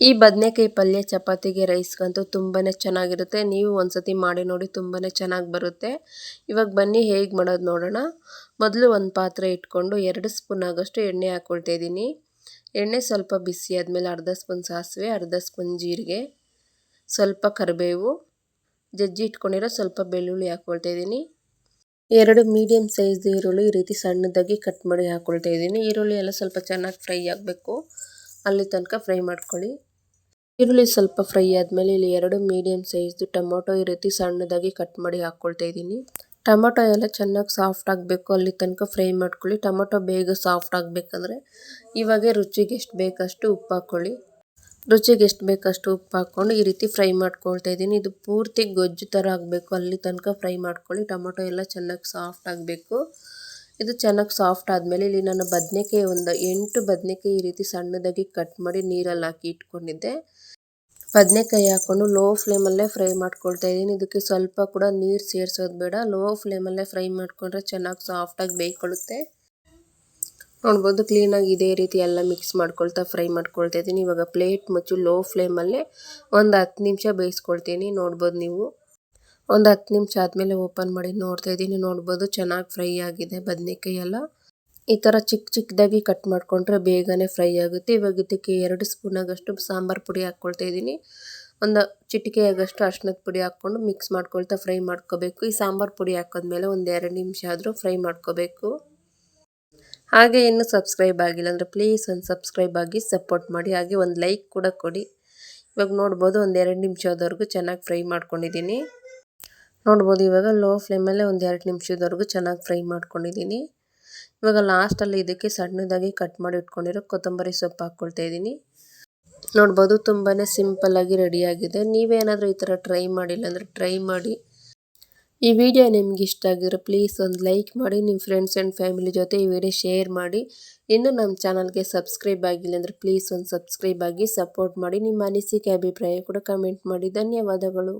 ಈ ಬದನೆಕಾಯಿ ಪಲ್ಯ ಚಪಾತಿಗೆ ರೈಸ್ಗಂತೂ ತುಂಬಾ ಚೆನ್ನಾಗಿರುತ್ತೆ. ನೀವು ಒಂದ್ಸತಿ ಮಾಡಿ ನೋಡಿ ತುಂಬಾ ಚೆನ್ನಾಗಿ ಬರುತ್ತೆ. ಇವಾಗ ಬನ್ನಿ ಹೇಗೆ ಮಾಡೋದು ನೋಡೋಣ. ಮೊದಲು ಒಂದು ಪಾತ್ರೆ ಇಟ್ಕೊಂಡು ಎರಡು ಸ್ಪೂನ್ ಆಗೋಷ್ಟು ಎಣ್ಣೆ ಹಾಕ್ಕೊಳ್ತಾ ಇದ್ದೀನಿ. ಎಣ್ಣೆ ಸ್ವಲ್ಪ ಬಿಸಿ ಆದಮೇಲೆ ಅರ್ಧ ಸ್ಪೂನ್ ಸಾಸಿವೆ, ಅರ್ಧ ಸ್ಪೂನ್ ಜೀರಿಗೆ, ಸ್ವಲ್ಪ ಕರಿಬೇವು, ಜಜ್ಜಿ ಇಟ್ಕೊಂಡಿರೋ ಸ್ವಲ್ಪ ಬೆಳ್ಳುಳ್ಳಿ ಹಾಕ್ಕೊಳ್ತಾ ಇದ್ದೀನಿ. ಎರಡು ಮೀಡಿಯಮ್ ಸೈಜ್ ಈರುಳ್ಳಿ ಈ ರೀತಿ ಸಣ್ಣದಾಗಿ ಕಟ್ ಮಾಡಿ ಹಾಕ್ಕೊಳ್ತಾ ಇದ್ದೀನಿ. ಈರುಳ್ಳಿ ಎಲ್ಲ ಸ್ವಲ್ಪ ಚೆನ್ನಾಗಿ ಫ್ರೈ ಆಗಬೇಕು. ಅಲ್ಲಿ ತನಕ ಫ್ರೈ ಮಾಡ್ಕೊಳ್ಳಿ. ಈರುಳ್ಳಿ ಸ್ವಲ್ಪ ಫ್ರೈ ಆದಮೇಲೆ ಇಲ್ಲಿ ಎರಡು ಮೀಡಿಯಮ್ ಸೈಜ್ದು ಟೊಮೊಟೊ ಈ ರೀತಿ ಸಣ್ಣದಾಗಿ ಕಟ್ ಮಾಡಿ ಹಾಕ್ಕೊಳ್ತಾ ಇದ್ದೀನಿ. ಟೊಮೊಟೊ ಎಲ್ಲ ಚೆನ್ನಾಗಿ ಸಾಫ್ಟ್ ಆಗಬೇಕು, ಅಲ್ಲಿ ತನಕ ಫ್ರೈ ಮಾಡ್ಕೊಳ್ಳಿ. ಟೊಮೊಟೊ ಬೇಗ ಸಾಫ್ಟ್ ಆಗಬೇಕಂದ್ರೆ ಇವಾಗ ರುಚಿಗೆ ಎಷ್ಟು ಬೇಕಷ್ಟು ಉಪ್ಪು ಹಾಕ್ಕೊಳ್ಳಿ ರುಚಿಗೆ ಎಷ್ಟು ಬೇಕಷ್ಟು ಉಪ್ಪು ಹಾಕ್ಕೊಂಡು ಈ ರೀತಿ ಫ್ರೈ ಮಾಡ್ಕೊಳ್ತಾ ಇದ್ದೀನಿ. ಇದು ಪೂರ್ತಿ ಗೊಜ್ಜು ಥರ ಆಗಬೇಕು, ಅಲ್ಲಿ ತನಕ ಫ್ರೈ ಮಾಡ್ಕೊಳ್ಳಿ. ಟೊಮೊಟೊ ಎಲ್ಲ ಚೆನ್ನಾಗಿ ಸಾಫ್ಟ್ ಆಗಬೇಕು. ಇದು ಚೆನ್ನಾಗಿ ಸಾಫ್ಟ್ ಆದಮೇಲೆ ಇಲ್ಲಿ ನಾನು ಬದನೆಕಾಯಿ ಒಂದು ಎಂಟು ಬದನೆಕಾಯಿ ಈ ರೀತಿ ಸಣ್ಣದಾಗಿ ಕಟ್ ಮಾಡಿ ನೀರಲ್ಲಿ ಹಾಕಿ ಇಟ್ಕೊಂಡಿದ್ದೆ. ಬದನೆಕಾಯಿ ಹಾಕೊಂಡು ಲೋ ಫ್ಲೇಮಲ್ಲೇ ಫ್ರೈ ಮಾಡ್ಕೊಳ್ತಾ ಇದ್ದೀನಿ. ಇದಕ್ಕೆ ಸ್ವಲ್ಪ ಕೂಡ ನೀರು ಸೇರಿಸೋದು ಬೇಡ. ಲೋ ಫ್ಲೇಮಲ್ಲೇ ಫ್ರೈ ಮಾಡಿಕೊಂಡ್ರೆ ಚೆನ್ನಾಗಿ ಸಾಫ್ಟಾಗಿ ಬೇಯ್ಕೊಳ್ಳುತ್ತೆ. ನೋಡ್ಬೋದು ಕ್ಲೀನಾಗಿ ಇದೇ ರೀತಿ ಎಲ್ಲ ಮಿಕ್ಸ್ ಮಾಡ್ಕೊಳ್ತಾ ಫ್ರೈ ಮಾಡ್ಕೊಳ್ತಾ ಇದ್ದೀನಿ. ಇವಾಗ ಪ್ಲೇಟ್ ಮುಚ್ಚು ಲೋ ಫ್ಲೇಮಲ್ಲೇ ಒಂದು ಹತ್ತು ನಿಮಿಷ ಬೇಯಿಸ್ಕೊಳ್ತೀನಿ. ನೋಡ್ಬೋದು ನೀವು. ಒಂದು ಹತ್ತು ನಿಮಿಷ ಆದಮೇಲೆ ಓಪನ್ ಮಾಡಿ ನೋಡ್ತಾ ಇದ್ದೀನಿ. ನೋಡ್ಬೋದು ಚೆನ್ನಾಗಿ ಫ್ರೈ ಆಗಿದೆ ಬದನೆಕಾಯಿ ಎಲ್ಲ. ಈ ಥರ ಚಿಕ್ಕ ಚಿಕ್ಕದಾಗಿ ಕಟ್ ಮಾಡಿಕೊಂಡ್ರೆ ಬೇಗನೆ ಫ್ರೈ ಆಗುತ್ತೆ. ಇವಾಗ ಇದಕ್ಕೆ ಎರಡು ಸ್ಪೂನ್ ಆಗಷ್ಟು ಸಾಂಬಾರು ಪುಡಿ ಹಾಕ್ಕೊಳ್ತಾ ಇದ್ದೀನಿ. ಒಂದು ಚಿಟಿಕೆ ಆಗಷ್ಟು ಅರ್ಶಿನದ ಪುಡಿ ಹಾಕ್ಕೊಂಡು ಮಿಕ್ಸ್ ಮಾಡ್ಕೊಳ್ತಾ ಫ್ರೈ ಮಾಡ್ಕೋಬೇಕು. ಈ ಸಾಂಬಾರು ಪುಡಿ ಹಾಕಿದ್ಮೇಲೆ ಒಂದು ಎರಡು ನಿಮಿಷ ಆದರೂ ಫ್ರೈ ಮಾಡ್ಕೋಬೇಕು. ಹಾಗೆ ಇನ್ನೂ ಸಬ್ಸ್ಕ್ರೈಬ್ ಆಗಿಲ್ಲ ಅಂದರೆ ಪ್ಲೀಸ್ ಒಂದು ಸಬ್ಸ್ಕ್ರೈಬ್ ಆಗಿ ಸಪೋರ್ಟ್ ಮಾಡಿ. ಹಾಗೆ ಒಂದು ಲೈಕ್ ಕೂಡ ಕೊಡಿ. ಇವಾಗ ನೋಡ್ಬೋದು ಒಂದು ಎರಡು ನಿಮಿಷದವರೆಗೂ ಚೆನ್ನಾಗಿ ಫ್ರೈ ಮಾಡ್ಕೊಂಡಿದ್ದೀನಿ. ನೋಡ್ಬೋದು ಇವಾಗ ಲೋ ಫ್ಲೇಮಲ್ಲೇ ಒಂದು ಎರಡು ನಿಮಿಷದವರೆಗೂ ಚೆನ್ನಾಗಿ ಫ್ರೈ ಮಾಡ್ಕೊಂಡಿದ್ದೀನಿ. ಇವಾಗ ಲಾಸ್ಟಲ್ಲಿ ಇದಕ್ಕೆ ಸಣ್ಣದಾಗಿ ಕಟ್ ಮಾಡಿ ಇಟ್ಕೊಂಡಿರೋ ಕೊತ್ತಂಬರಿ ಸೊಪ್ಪು ಹಾಕ್ಕೊಳ್ತಾ ಇದ್ದೀನಿ. ನೋಡ್ಬೋದು ತುಂಬಾ ಸಿಂಪಲ್ಲಾಗಿ ರೆಡಿಯಾಗಿದೆ ನೀವೇನಾದರೂ ಈ ಥರ ಟ್ರೈ ಮಾಡಿಲ್ಲ ಅಂದರೆ ಟ್ರೈ ಮಾಡಿ. ಈ ವಿಡಿಯೋ ನಿಮ್ಗೆ ಇಷ್ಟ ಆಗಿದ್ರೆ ಪ್ಲೀಸ್ ಒಂದು ಲೈಕ್ ಮಾಡಿ, ನಿಮ್ಮ ಫ್ರೆಂಡ್ಸ್ ಆ್ಯಂಡ್ ಫ್ಯಾಮಿಲಿ ಜೊತೆ ಈ ವಿಡಿಯೋ ಶೇರ್ ಮಾಡಿ. ಇನ್ನು ನಮ್ಮ ಚಾನಲ್ಗೆ ಸಬ್ಸ್ಕ್ರೈಬ್ ಆಗಿಲ್ಲ ಅಂದರೆ ಪ್ಲೀಸ್ ಒಂದು ಸಬ್ಸ್ಕ್ರೈಬ್ ಆಗಿ ಸಪೋರ್ಟ್ ಮಾಡಿ. ನಿಮ್ಮ ಅನಿಸಿಕೆ, ಅಭಿಪ್ರಾಯ ಕೂಡ ಕಮೆಂಟ್ ಮಾಡಿ. ಧನ್ಯವಾದಗಳು.